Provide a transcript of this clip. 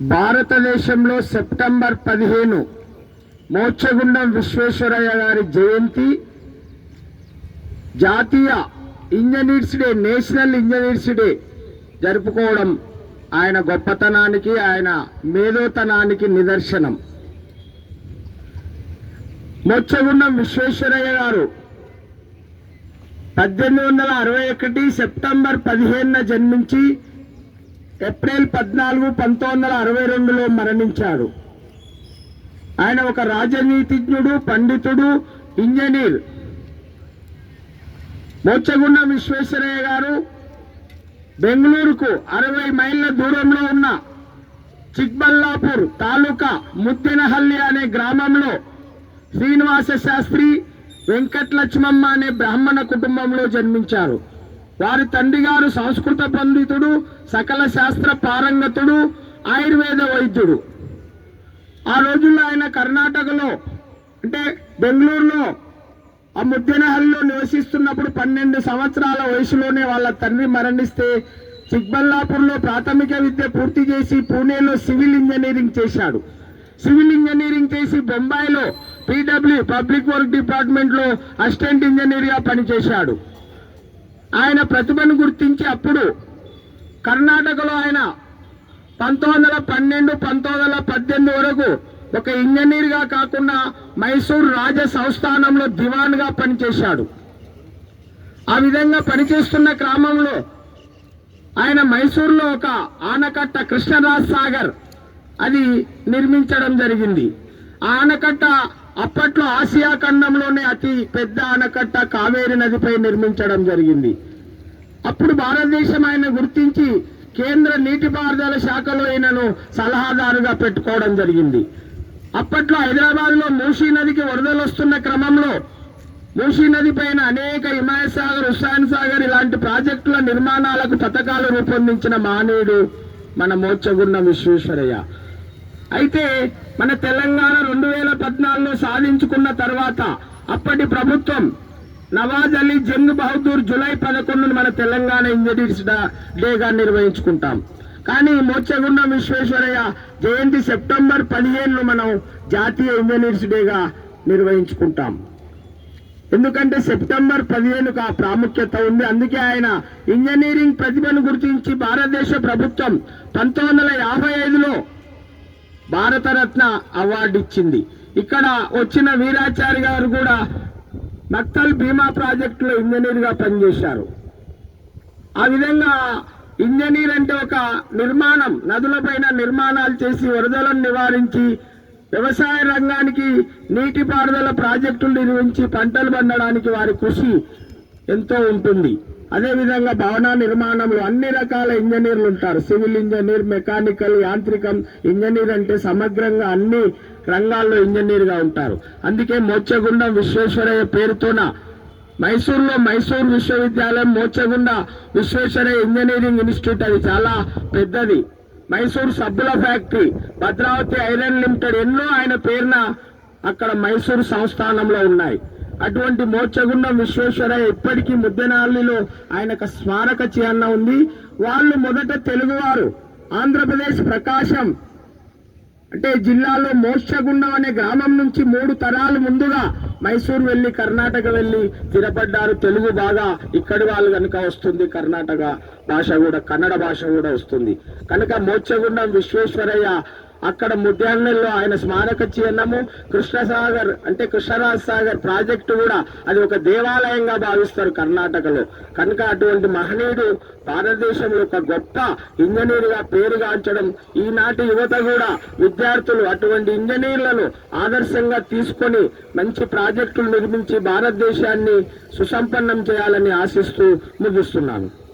భారతదేశంలో సెప్టెంబర్ పదిహేను మోక్షగుండం విశ్వేశ్వరయ్య గారి జయంతి జాతీయ engineers day national engineers day జరుపుకోవడం ఆయన గొప్పతనానికి ఆయన మేధోతనానికి నిదర్శనం. మోక్షగుండం విశ్వేశ్వరయ్య గారు పద్దెనిమిది వందల అరవై ఒకటి సెప్టెంబర్ పదిహేనున జన్మించి ఏప్రిల్ పద్నాలుగు పంతొమ్మిది వందల అరవై రెండులో మరణించాడు. ఆయన ఒక రాజనీతిజ్ఞుడు పండితుడు ఇంజనీర్. మోక్షగుండం విశ్వేశ్వరయ్య గారు బెంగళూరుకు అరవై మైళ్ళ దూరంలో ఉన్న చిక్బల్లాపూర్ తాలూకా ముద్దినహల్లి అనే గ్రామంలో శ్రీనివాస శాస్త్రి వెంకటలక్ష్మమ్మ అనే బ్రాహ్మణ కుటుంబంలో జన్మించారు. వారి తండ్రి గారు సంస్కృత పండితుడు సకల శాస్త్ర పారంగతుడు ఆయుర్వేద వైద్యుడు. ఆ రోజుల్లో ఆయన కర్ణాటకలో అంటే బెంగళూరులో ఆ ముద్దెనహల్లో నివసిస్తున్నప్పుడు పన్నెండు సంవత్సరాల వయసులోనే వాళ్ళ తండ్రి మరణిస్తే చిక్బల్లాపూర్లో ప్రాథమిక విద్య పూర్తి చేసి పూణేలో సివిల్ ఇంజనీరింగ్ చేశాడు. సివిల్ ఇంజనీరింగ్ చేసి బొంబాయిలో పీడబ్ల్యూ పబ్లిక్ వర్క్ డిపార్ట్మెంట్లో అసిస్టెంట్ ఇంజనీర్గా పనిచేశాడు. ఆయన ప్రతిభను గుర్తించి అప్పుడు కర్ణాటకలో ఆయన పంతొమ్మిది వందల పన్నెండు పంతొమ్మిది వందల పద్దెనిమిది వరకు ఒక ఇంజనీర్గా కాకుండా మైసూర్ రాజ సంస్థానంలో దివాన్గా పనిచేశాడు. ఆ విధంగా పనిచేస్తున్న క్రమంలో ఆయన మైసూర్లో ఒక ఆనకట్ట కృష్ణరాజ్ సాగర్ అది నిర్మించడం జరిగింది. ఆ ఆనకట్ట అప్పట్లో ఆసియా ఖండంలోనే అతి పెద్ద ఆనకట్ట కావేరి నదిపై నిర్మించడం జరిగింది. అప్పుడు భారతదేశం ఆయన గుర్తించి కేంద్ర నీటిపారుదల శాఖలో ఈయనను సలహాదారుగా పెట్టుకోవడం జరిగింది. అప్పట్లో హైదరాబాద్లో మూసీ నదికి వరదలు వస్తున్న క్రమంలో మూసీ నది పైన అనేక హిమాయత్ సాగర్ హుస్సాన్ సాగర్ ఇలాంటి ప్రాజెక్టుల నిర్మాణాలకు పథకాలు రూపొందించిన మహనీయుడు మన మోచగున్న విశ్వేశ్వరయ్య. అయితే మన తెలంగాణ రెండు వేల పద్నాలుగులో సాధించుకున్న తర్వాత అప్పటి ప్రభుత్వం నవాజ్ అలీ జంగ్ బహదూర్ జులై పదకొండును మన తెలంగాణ ఇంజనీర్స్ డేగా నిర్వహించుకుంటాం. కానీ మోక్షగుండం విశ్వేశ్వరయ్య జయంతి సెప్టెంబర్ పదిహేను మనం జాతీయ ఇంజనీర్స్ డేగా నిర్వహించుకుంటాం. ఎందుకంటే సెప్టెంబర్ పదిహేనుకు ఆ ప్రాముఖ్యత ఉంది. అందుకే ఆయన ఇంజనీరింగ్ ప్రతిభను గుర్తించి భారతదేశ ప్రభుత్వం పంతొమ్మిది వందల యాభై ఐదులో భారతరత్న అవార్డు ఇచ్చింది ఇక్కడ వచ్చిన వీరాచారి గారు కూడా నక్తల్ బీమా ప్రాజెక్టులో ఇంజనీర్గా పనిచేశారు. ఆ విధంగా ఇంజనీర్ అంటే ఒక నిర్మాణం నదులపైన నిర్మాణాలు చేసి వరదలను నివారించి వ్యవసాయ రంగానికి నీటిపారుదల ప్రాజెక్టులు నిర్మించి పంటలు పండడానికి వారి కృషి ఎంతో ఉంటుంది. అదేవిధంగా భవన నిర్మాణంలో అన్ని రకాల ఇంజనీర్లు ఉంటారు. సివిల్ ఇంజనీర్ మెకానికల్ యాంత్రికం ఇంజనీర్ అంటే సమగ్రంగా అన్ని రంగాల్లో ఇంజనీర్గా ఉంటారు. అందుకే మోచగుండం విశ్వేశ్వరయ్య పేరుతోన మైసూర్లో మైసూర్ విశ్వవిద్యాలయం మోచగుండ విశ్వేశ్వరయ్య ఇంజనీరింగ్ ఇన్స్టిట్యూట్ అది చాలా పెద్దది. మైసూర్ సబ్బుల ఫ్యాక్టరీ భద్రావతి ఐరన్ లిమిటెడ్ ఎన్నో ఆయన పేరున అక్కడ మైసూర్ సంస్థానంలో ఉన్నాయి. అటువంటి మోక్షగుండం విశ్వేశ్వరయ్య ఇప్పటికీ ముద్దెనాలిలో ఆయనకు స్మారక చిహ్న ఉంది. వాళ్ళు మొదట తెలుగువారు. ఆంధ్రప్రదేశ్ ప్రకాశం. అంటే జిల్లాలో మోక్షగుండం అనే గ్రామం నుంచి మూడు తరాలు ముందుగా మైసూర్ వెళ్ళి కర్ణాటక వెళ్ళి స్థిరపడ్డారు. తెలుగు బాగా ఇక్కడి వాళ్ళు కనుక వస్తుంది. కర్ణాటక భాష కూడా కన్నడ భాష కూడా వస్తుంది. కనుక మోక్షగుండం విశ్వేశ్వరయ్య అక్కడ ముద్యాన్నంలో ఆయన స్మారక చిహ్నము కృష్ణసాగర్ అంటే కృష్ణరాజ్ సాగర్ ప్రాజెక్టు కూడా అది ఒక దేవాలయంగా భావిస్తారు కర్ణాటకలో. కనుక అటువంటి మహనీయుడు భారతదేశంలో ఒక గొప్ప ఇంజనీర్గా పేరుగాంచడం ఈనాటి యువత కూడా విద్యార్థులు అటువంటి ఇంజనీర్లను ఆదర్శంగా తీసుకొని మంచి ప్రాజెక్టులు నిర్మించి భారతదేశాన్ని సుసంపన్నం చేయాలని ఆశిస్తూ ముగిస్తున్నాను.